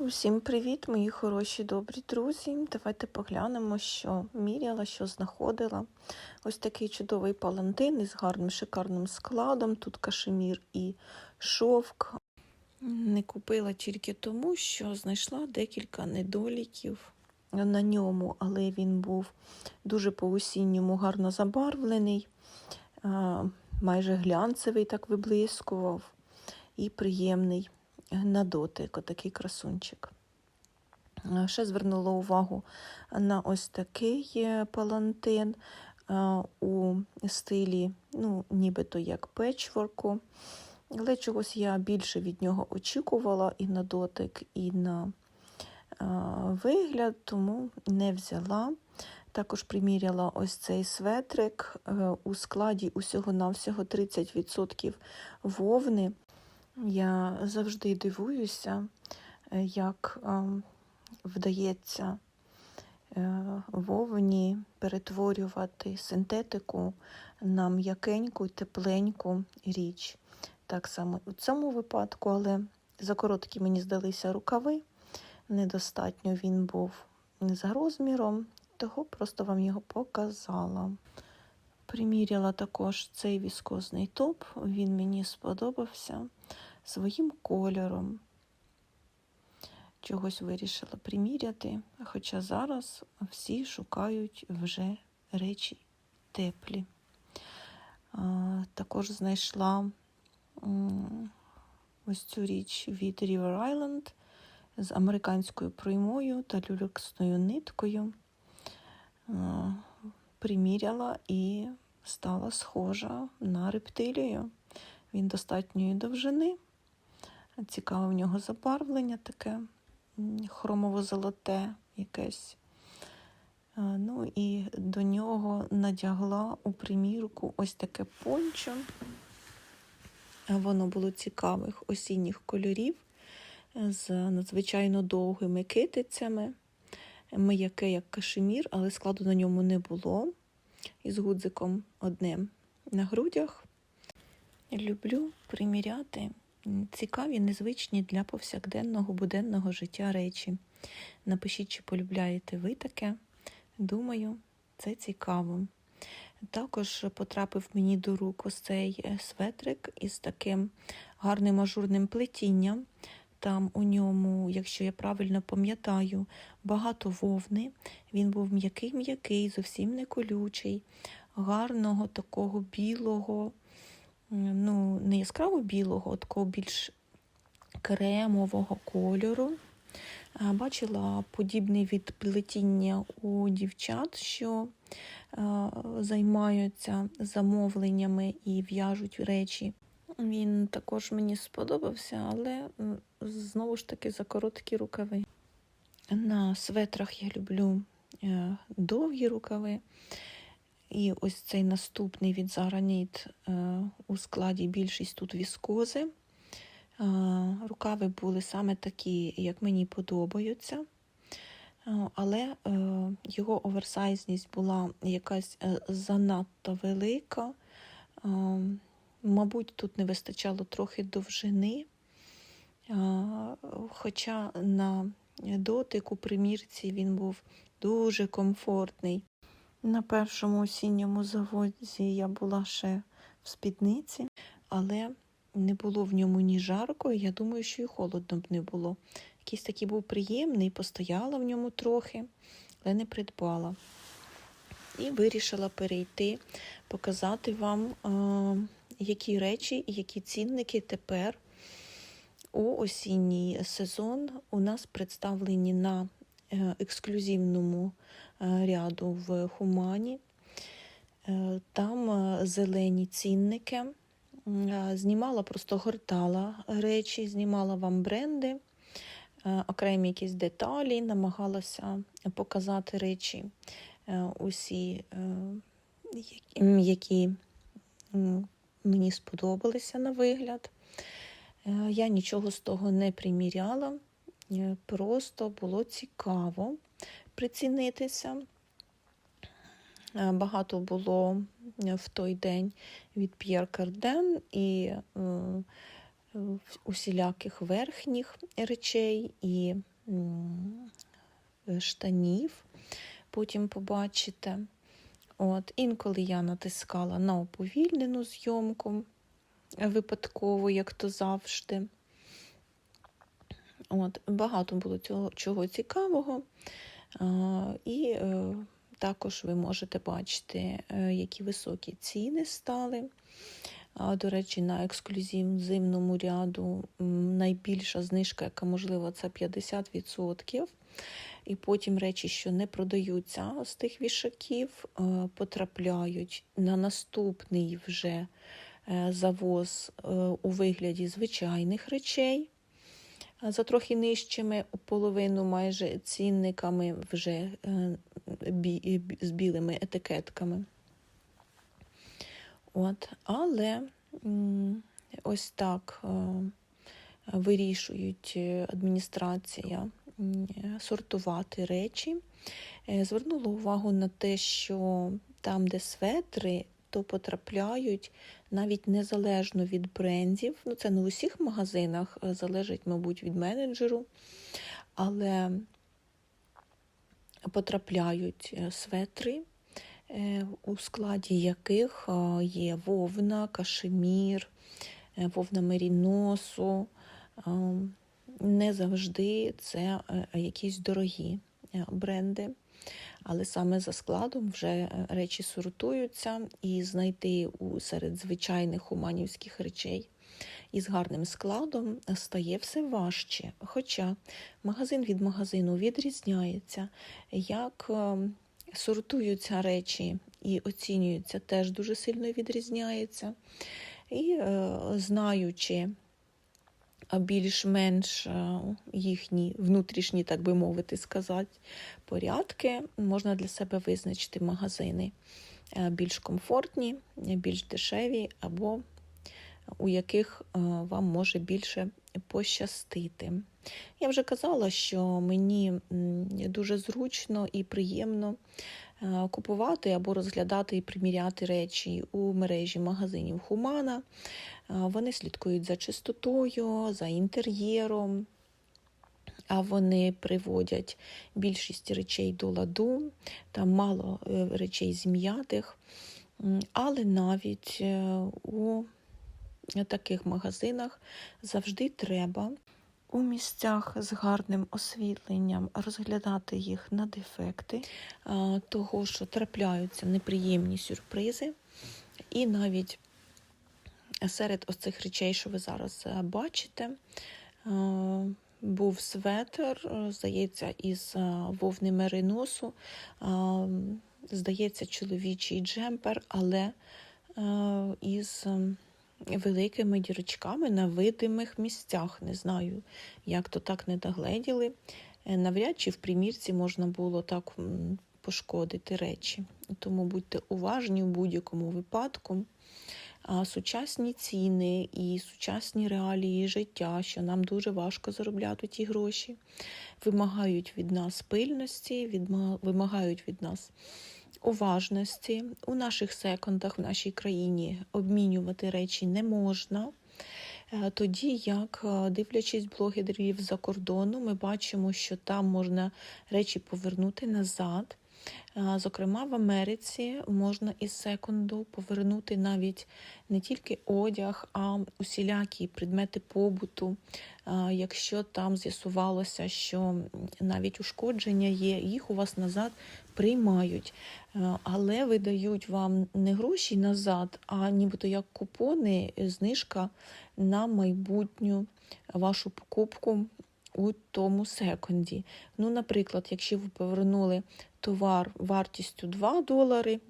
Усім привіт, мої хороші добрі друзі. Давайте поглянемо, що міряла, що знаходила. Ось такий чудовий палантин із гарним шикарним складом. Тут кашемір і шовк. Не купила тільки тому, що знайшла декілька недоліків на ньому, але він був дуже по осінньому гарно забарвлений, майже глянцевий, так виблискував і приємний на дотик, отакий красунчик. Ще звернула увагу на ось такий е, палантин у стилі, ну, нібито як печворку. Але чогось я більше від нього очікувала і на дотик, і на вигляд, тому не взяла. Також приміряла ось цей светрик е, у складі усього-навсього 30% вовни. Я завжди дивуюся, е, як ем, вдається е, вовні перетворювати синтетику на м'якеньку, тепленьку річ. Так само у цьому випадку, але за короткі мені здалися рукави. Недостатньо він був за розміром, того просто вам його показала. Приміряла також цей віскозний топ, він мені сподобався своїм кольором. Чогось вирішила приміряти, хоча зараз всі шукають вже речі теплі. Також знайшла ось цю річ від River Island з американською проймою та люрексною ниткою. Приміряла і стала схожа на рептилію. Він достатньої довжини. Цікаве в нього забарвлення таке хромово-золоте якесь. Ну і до нього надягла у примірку ось таке пончо. Воно було цікавих осінніх кольорів з надзвичайно довгими китицями. Мияке, як кашемір, але складу на ньому не було. Із гудзиком одним на грудях. Люблю приміряти цікаві, незвичні для повсякденного буденного життя речі. Напишіть, чи полюбляєте ви таке. Думаю, це цікаво. Також потрапив мені до рук ось цей е, светрик із таким гарним ажурним плетінням. Там у ньому, якщо я правильно пам'ятаю, багато вовни. Він був м'який-м'який, зовсім не колючий, гарного такого білого, ну, не яскраво білого, а такого більш кремового кольору. Бачила подібне від плетіння у дівчат, що займаються замовленнями і в'яжуть речі. Він також мені сподобався, але знову ж таки за короткі рукави. На светрах я люблю е, довгі рукави. І ось цей наступний від Зараніт е, у складі більшість тут віскози. Е, рукави були саме такі, як мені подобаються. Але його оверсайзність була якась занадто велика. Мабуть, тут не вистачало трохи довжини, хоча на дотик у примірці він був дуже комфортний. На першому осінньому заводі я була ще в спідниці, але не було в ньому ні жарко, і я думаю, що і холодно б не було. Якийсь такий був приємний, постояла в ньому трохи, але не придбала. І вирішила перейти, показати вам які речі і які цінники тепер у осінній сезон у нас представлені на е, ексклюзивному е, ряду в Хумані. Е, там зелені цінники. Знімала, просто гортала речі, знімала вам бренди, окремі якісь деталі, намагалася показати речі усі, які мені сподобалися на вигляд. Е, я нічого з того не приміряла, е, просто було цікаво прицінитися. Е, багато було в той день від П'єр Карден і усіляких верхніх речей, і штанів, потім побачите. От, інколи я натискала на уповільнену зйомку випадково, як то завжди. От, багато було цього, чого цікавого. І е, також ви можете бачити, е, які високі ціни стали. До речі, на ексклюзивному ряду найбільша знижка, яка можлива, це 50%. І потім речі, що не продаються з тих вішаків, е, потрапляють на наступний вже е, завоз е, у вигляді звичайних речей за трохи нижчими половину майже цінниками вже з білими етикетками. От, але ось так вирішують адміністрація сортувати речі. Е, Звернула увагу на те, що там, де светри, то потрапляють навіть незалежно від брендів. Ну, це не в усіх магазинах, е, залежить, мабуть, від менеджеру, але потрапляють е, светри, у складі яких є вовна, кашемір, вовна меріносу. Не завжди це е, якісь дорогі е, бренди, але саме за складом вже е, речі сортуються, і знайти у серед звичайних уманівських речей із гарним складом стає все важче. Хоча магазин від магазину відрізняється, як сортуються речі і оцінюються, теж дуже сильно відрізняється. І знаючи а більш-менш е, їхні внутрішні, так би мовити, сказати, порядки, можна для себе визначити магазини е, більш комфортні, більш дешеві, або у яких е, вам може більше пощастити. Я вже казала, що мені дуже зручно і приємно е, купувати або розглядати і приміряти речі у мережі магазинів Хумана. Е, Вони слідкують за чистотою, за інтер'єром, а вони приводять більшість речей до ладу, там мало е, речей зім'ятих, але навіть у таких магазинах завжди треба у місцях з гарним освітленням розглядати їх на дефекти, того, що трапляються неприємні сюрпризи, і навіть серед оцих речей, що ви зараз е, бачите, е, був светр, е, здається, із вовни мериносу, здається, чоловічий джемпер, але із великими дірочками на видимих місцях. Не знаю, як то так не догледіли. Е, Навряд чи в примірці можна було так пошкодити речі. Тому будьте уважні в будь-якому випадку. А сучасні ціни і сучасні реалії життя, що нам дуже важко заробляти ті гроші, вимагають від нас пильності, вимагають від нас уважності. У наших секондах в нашій країні обмінювати речі не можна. Е, Тоді, як е, дивлячись блогерів за кордону, ми бачимо, що там можна речі повернути назад. Зокрема, в Америці можна із секунду повернути навіть не тільки одяг, а усілякі предмети побуту. Якщо там з'ясувалося, що навіть ушкодження є, їх у вас назад приймають, але видають вам не гроші назад, а нібито як купони, знижка на майбутню вашу покупку у тому секунді. Ну, наприклад, якщо ви повернули товар вартістю 2 долари,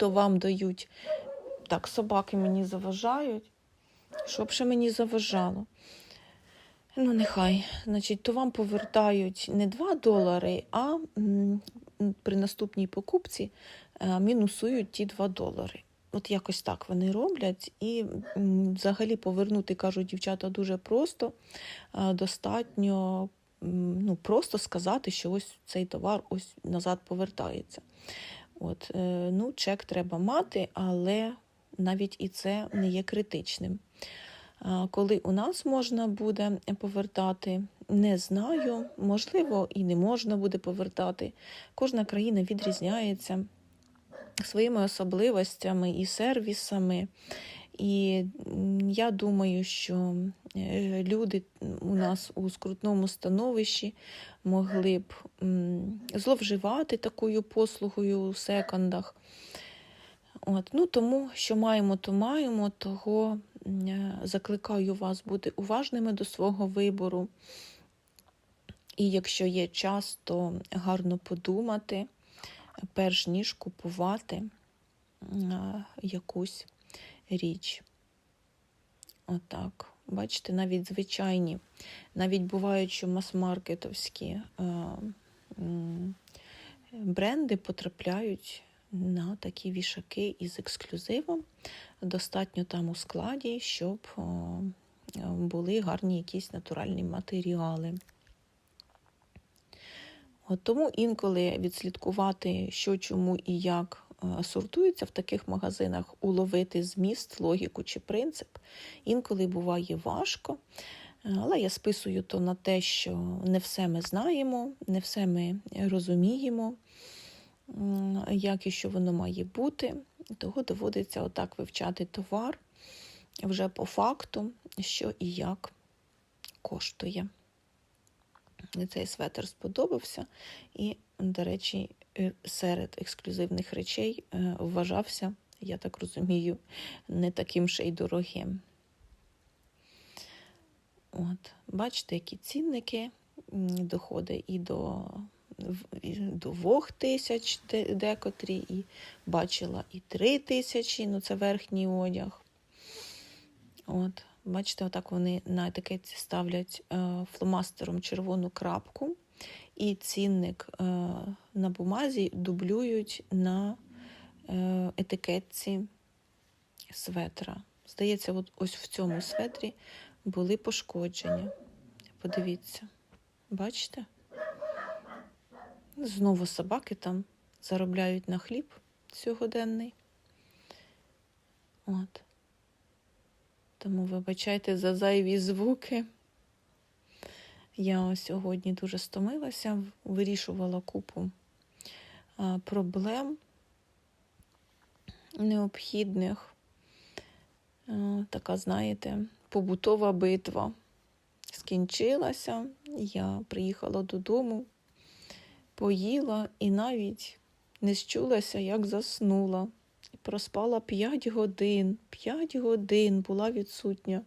то вам дають так, собаки мені заважають. Щоб ще мені заважало? Ну, нехай. Значить, то вам повертають не 2 долари, а при наступній покупці е, мінусують ті 2 долари. От якось так вони роблять. І взагалі повернути, кажуть дівчата, дуже просто. Е, Достатньо ну, просто сказати, що ось цей товар ось назад повертається. От, е, ну, чек треба мати, але навіть і це не є критичним. Коли у нас можна буде повертати не знаю. Можливо, і не можна буде повертати. Кожна країна відрізняється своїми особливостями і сервісами. І я думаю, що е, люди у нас у скрутному становищі могли б зловживати такою послугою у секондах. От, ну, тому що маємо, то маємо, того е, закликаю вас бути уважними до свого вибору. І якщо є час, то гарно подумати, перш ніж купувати якусь річ. Отак. Бачите, навіть звичайні, навіть бувають, що мас-маркетовські е, бренди потрапляють на такі вішаки із ексклюзивом. Достатньо там у складі, щоб були гарні якісь натуральні матеріали. Тому інколи відслідкувати, що, чому і як е, сортується в таких магазинах, уловити зміст, логіку чи принцип, інколи буває важко. Але я списую то на те, що не все ми знаємо, не все ми розуміємо, як і що воно має бути. Того доводиться отак вивчати товар вже по факту, що і як коштує. Мені Цей светр сподобався, і, до речі, е, серед ексклюзивних речей е, вважався, я так розумію, не таким ще й дорогим. От, бачите, які цінники доходить і до, і до двох тисяч декотрі, і бачила і три тисячі, ну це верхній одяг. От, бачите, отак вони на етикетці ставлять е, фломастером червону крапку, і цінник е, на бумазі дублюють на е, етикетці светра. Здається, от ось в цьому светрі були пошкодження. Подивіться, бачите? Знову собаки там заробляють на хліб сьогоденний. От. Тому вибачайте за зайві звуки. Я сьогодні дуже стомилася, вирішувала купу проблем необхідних. Така, знаєте, побутова битва скінчилася. Я приїхала додому, поїла і навіть не щулася, як заснула. Проспала 5 годин, 5 годин була відсутня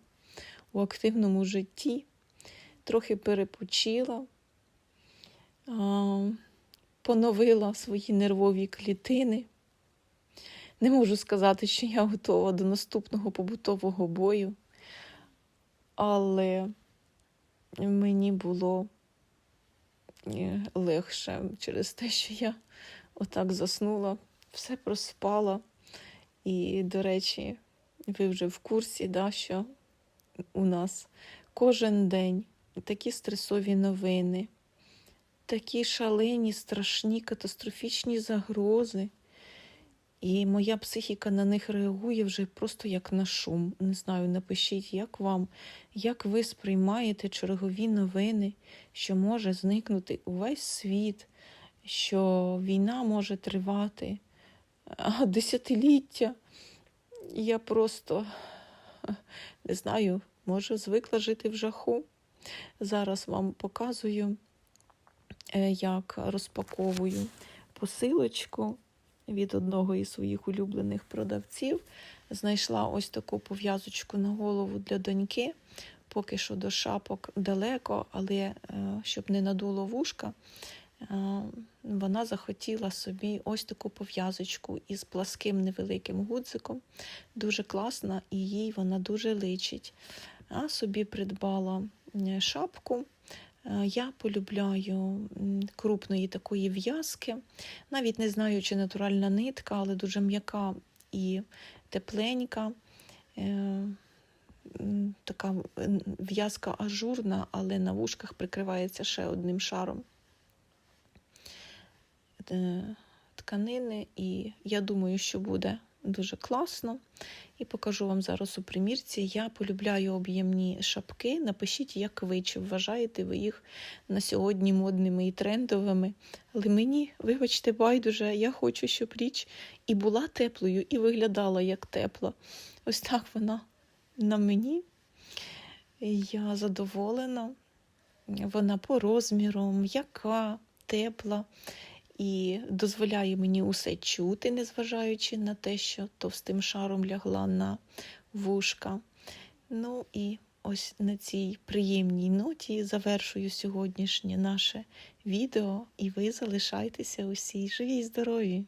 у активному житті, трохи перепочила, поновила свої нервові клітини. Не можу сказати, що я готова до наступного побутового бою, але мені було е, легше через те, що я отак заснула, все проспала. І, до речі, ви вже в курсі, да, що у нас кожен день такі стресові новини, такі шалені, страшні, катастрофічні загрози. І моя психіка на них реагує вже просто як на шум. Не знаю, напишіть, як вам, як ви сприймаєте чергові новини, що може зникнути увесь світ, що війна може тривати десятиліття. Я просто не знаю, може, звикла жити в жаху. Зараз вам показую, е, як розпаковую посилочку від одного із своїх улюблених продавців. Знайшла ось таку пов'язочку на голову для доньки. Поки що до шапок далеко, але е, щоб не надуло вушка, вона захотіла собі ось таку пов'язочку із пласким невеликим гудзиком. Дуже класна, і їй вона дуже личить. А собі придбала е, шапку. Е, Я полюбляю крупної такої в'язки. Навіть не знаю, чи натуральна нитка, але дуже м'яка і тепленька. Е, Така в'язка ажурна, але на вушках прикривається ще одним шаром е, тканини. І я думаю, що буде дуже класно. І покажу вам зараз у примірці. Я полюбляю об'ємні шапки. Напишіть, як ви, чи вважаєте ви їх на сьогодні модними і трендовими. Але мені, вибачте, байдуже, я хочу, щоб річ і була теплою, і виглядала як тепла. Ось так вона на мені. Я задоволена. Вона по розміру, м'яка, тепла і дозволяє мені усе чути, незважаючи на те, що товстим шаром лягла на вушка. Ну і ось на цій приємній ноті завершую сьогоднішнє наше відео, і ви залишайтеся усі живі й здорові!